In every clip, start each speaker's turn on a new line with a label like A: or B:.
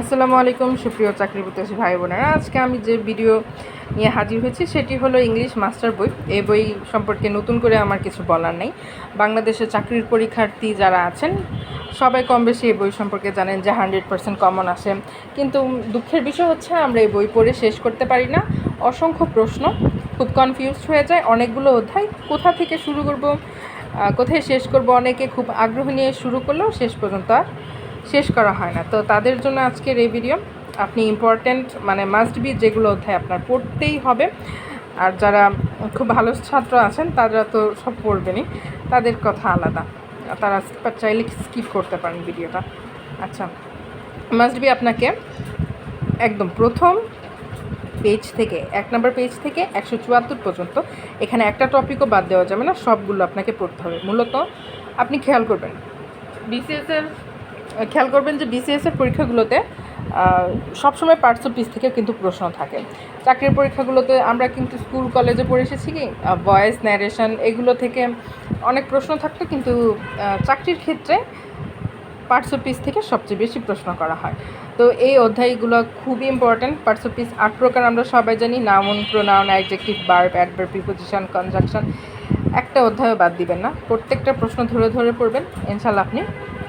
A: আসসালামু আলাইকুম, সুপ্রিয় চাকরি প্রত্যাশী ভাই বোনেরা। আজকে আমি যে ভিডিও নিয়ে হাজির হয়েছি, সেটি হলো ইংলিশ মাস্টার বই। এই বই সম্পর্কে নতুন করে আমার কিছু বলার নেই। বাংলাদেশের চাকরির পরীক্ষার্থী যারা আছেন, সবাই কম বেশি এই বই সম্পর্কে জানেন যে হান্ড্রেড পার্সেন্ট কমন আসে কিন্তু দুঃখের বিষয় হচ্ছে, আমরা এই বই পড়ে শেষ করতে পারি না। অসংখ্য প্রশ্ন, খুব কনফিউজড হয়ে যায়। অনেকগুলো অধ্যায়, কোথা থেকে শুরু করব কোথায় শেষ করব, অনেকে খুব আগ্রহ নিয়ে শুরু করলেও শেষ পর্যন্ত আর শেষ করা হয় না। তো তাদের জন্য আজকের এই ভিডিও আপনি ইম্পর্ট্যান্ট মানে মাস্ট বি যেগুলো অধ্যায় আপনার পড়তেই হবে। আর যারা খুব ভালো ছাত্র আছেন, তারা তো সব পড়বেনই। তাদের কথা আলাদা। তারা চাইলে স্কিপ করতে পারেন ভিডিওটা আচ্ছা মাস্ট বি আপনাকে একদম প্রথম পেজ থেকে, এক নম্বর পেজ থেকে একশো চুয়াত্তর পর্যন্ত এখানে একটা টপিকও বাদ দেওয়া যাবে না, সবগুলো আপনাকে পড়তে হবে। মূলত আপনি খেয়াল করবেন। বিসিএসের খেয়াল করবেন যে বিসিএসের পরীক্ষাগুলোতে সবসময় পার্টস অফ পিস থেকে কিন্তু প্রশ্ন থাকে। চাকরির পরীক্ষাগুলোতে আমরা কিন্তু স্কুল কলেজে পড়ে এসেছি কি? ভয়েস ন্যারেশন এগুলো থেকে অনেক প্রশ্ন থাকতো কিন্তু চাকরির ক্ষেত্রে পার্টস অফ পিস থেকে সবচেয়ে বেশি প্রশ্ন করা হয়। তো এই অধ্যায়গুলো খুবই ইম্পর্ট্যান্ট পার্টস অফ পিস আট প্রকার আমরা সবাই জানি। Noun pronoun adjective verb adverb preposition conjunction একটা অধ্যায়ও বাদ দিবেন না। প্রত্যেকটা প্রশ্ন ধরে ধরে পড়বেন। ইনশাল্লাহ আপনি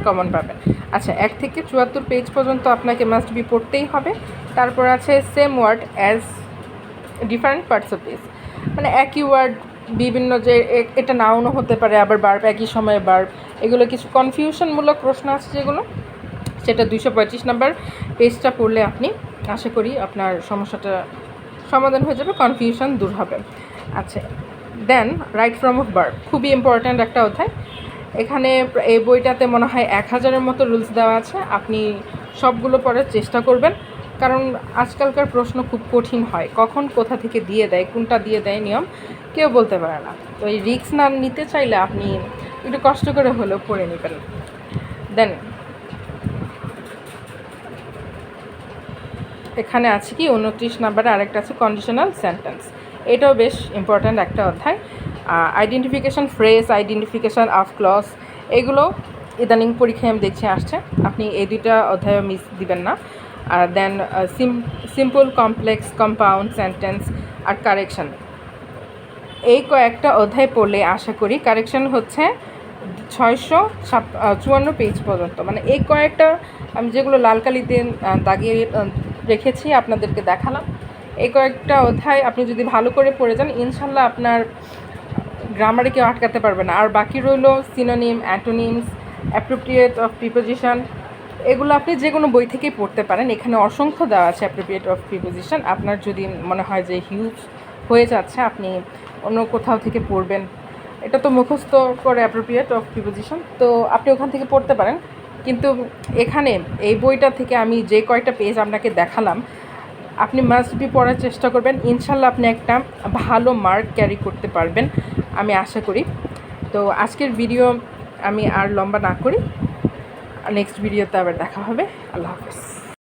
A: কমন পাবেন। আচ্ছা এক থেকে চুয়াত্তর পেজ পর্যন্ত আপনাকে মাস্ট বি পড়তেই হবে। তারপর আছে same word as different parts of speech মানে একই ওয়ার্ড বিভিন্ন যে এটা নাউনও হতে পারে, আবার বার্ব একই সময়ে বার্ব এগুলো কিছু কনফিউশনমূলক প্রশ্ন আছে যেগুলো। সেটা দুইশো পঁয়ত্রিশ নাম্বার পেজটা পড়লে আপনি, আশা করি আপনার সমস্যাটা সমাধান হয়ে যাবে কনফিউশন দূর হবে। আচ্ছা then right form of verb খুবই ইম্পর্ট্যান্ট একটা অধ্যায়। এখানে এই বইটাতে মনে হয় এক হাজারের মতো রুলস দেওয়া আছে। আপনি সবগুলো পড়ার চেষ্টা করবেন। কারণ আজকালকার প্রশ্ন খুব কঠিন হয়। কখন কোথা থেকে দিয়ে দেয়, কোনটা দিয়ে দেয় নিয়ম কেউ বলতে পারে না। তো এই রিস্ক না নিতে চাইলে আপনি একটু কষ্ট করে হলেও পড়ে নেবেন। দেন, এখানে আছে কি? উনত্রিশ নাম্বারে আরেকটা আছে কন্ডিশনাল সেন্টেন্স এটাও বেশ ইম্পর্ট্যান্ট একটা অধ্যায়। Identification phrase identification of clause এগুলো ইদানিং পরীক্ষায় আমি দেখছি আসছে। আপনি এই দুইটা অধ্যায় মিস দিবেন না। আর then simple complex compound sentence আর কারেকশন এই কয়েকটা অধ্যায় পড়লে আশা করি কারেকশন হচ্ছে ছয়শো চুয়ান্ন পেজ পর্যন্ত। মানে এই কয়েকটা আমি যেগুলো লাল কালিতে দাগিয়ে রেখেছি আপনাদেরকে দেখালাম। এই কয়েকটা অধ্যায় আপনি যদি ভালো করে পড়ে যান, ইনশাল্লাহ আপনার গ্রামারে কেউ আটকাতে পারবে না। আর বাকি রইল synonym antonyms appropriate of preposition এগুলো আপনি যে কোনো বই থেকেই পড়তে পারেন। এখানে অসংখ্য দেওয়া আছে অ্যাপ্রোপ্রিয়েট অফ প্রিপোজিশন আপনার যদি মনে হয় যে হিউজ হয়ে যাচ্ছে, আপনি অন্য কোথাও থেকে পড়বেন। এটা তো মুখস্থ করে অ্যাপ্রোপ্রিয়েট অফ প্রিপোজিশন তো আপনি ওখান থেকে পড়তে পারেন। কিন্তু এখানে এই বইটা থেকে আমি যে কয়টা পেজ আপনাকে দেখালাম, আপনি মাস্ট বি পড়ার চেষ্টা করবেন। ইনশাল্লাহ আপনি একটা ভালো মার্ক ক্যারি করতে পারবেন। আমি আশা করি। তো আজকের ভিডিও আমি আর লম্বা না করি। নেক্সট ভিডিওতে আবার দেখা হবে। আল্লাহ হাফেজ।